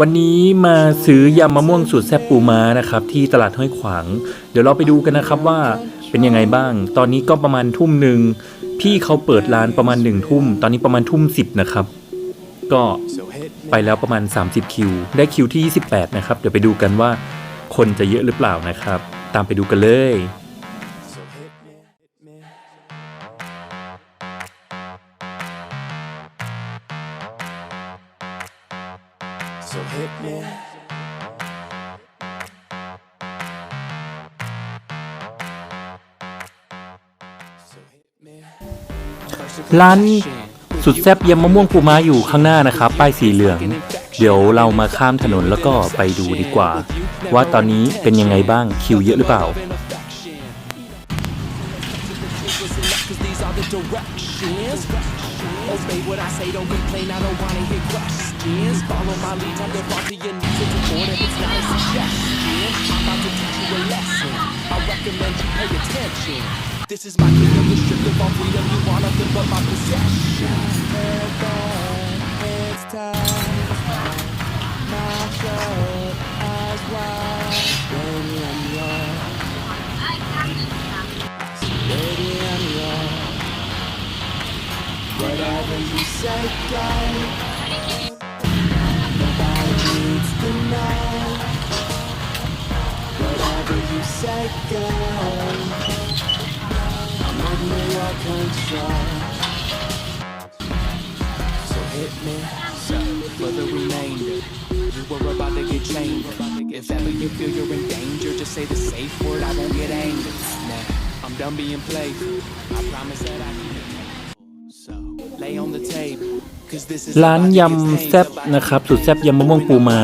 วันนี้มาซื้อยำมะม่วงสูตรแซ่บปูม้านะครับ ที่ตลาดห้วยขวาง เดี๋ยวเราไปดูกันนะครับว่าเป็นยังไงบ้าง ตอนนี้ก็ประมาณทุ่มหนึ่งพี่เขาเปิดร้านประมาณหนึ่งทุ่ม ตอนนี้ประมาณทุ่มสิบนะครับ ก็ไปแล้วประมาณ 30 คิว ได้คิวที่ 28 นะครับ เดี๋ยวไปดูกันว่าคนจะเยอะหรือเปล่านะครับ ตามไปดูกันเลย So hit me. ร้านสุดแซ่บยำมะม่วงปูม้าอยู่ข้างหน้านะครับ ป้ายสีเหลือง เดี๋ยวเรามาข้ามถนนแล้วก็ไปดูดีกว่า ว่าตอนนี้เป็นยังไงบ้างคิวเยอะหรือเปล่า Obey what I say, don't complain, I don't wanna hear questions. Follow my lead, time to fall to your knees. It's important, it's not a suggestion. I'm about to teach you a lesson. I recommend you pay attention. This is my kingdom, the strip of all freedom. You want nothing but my possession. It's time. Say don't need to know Whatever you say go I'm not where control So hit me so for the remainder You were about to get changed If ever you feel you're in danger Just say the safe word, I won't get angry. Nah, I'm done being playful. I promise that I ร้านยำแซ่บนะครับ สุดแซ่บยำมะม่วงปูม้า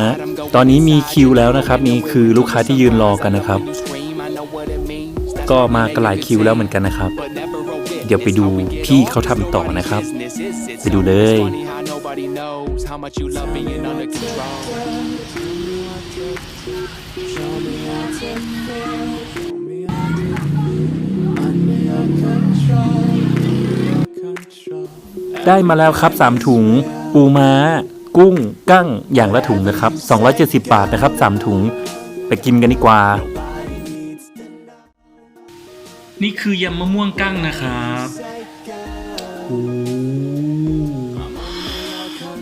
ตอนนี้มีคิวแล้วนะครับนี่คือลูกค้าที่ยืนรอกันนะครับ ก็มากันหลายคิวแล้วเหมือนกันนะครับ เดี๋ยวไปดูพี่เขาทำต่อนะครับ ไปดูเลย Show me how to feel. ได้มาแล้วครับ 3 ถุง ปูม้า กุ้ง กั้ง อย่างละถุงนะครับ 270 บาทนะครับ 3 ถุง ไปกินกันดีกว่า นี่คือยำมะม่วงกั้งนะครับ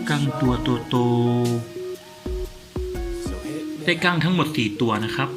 กั้งตัวโตๆได้กั้งทั้งหมด 4 ตัวนะครับ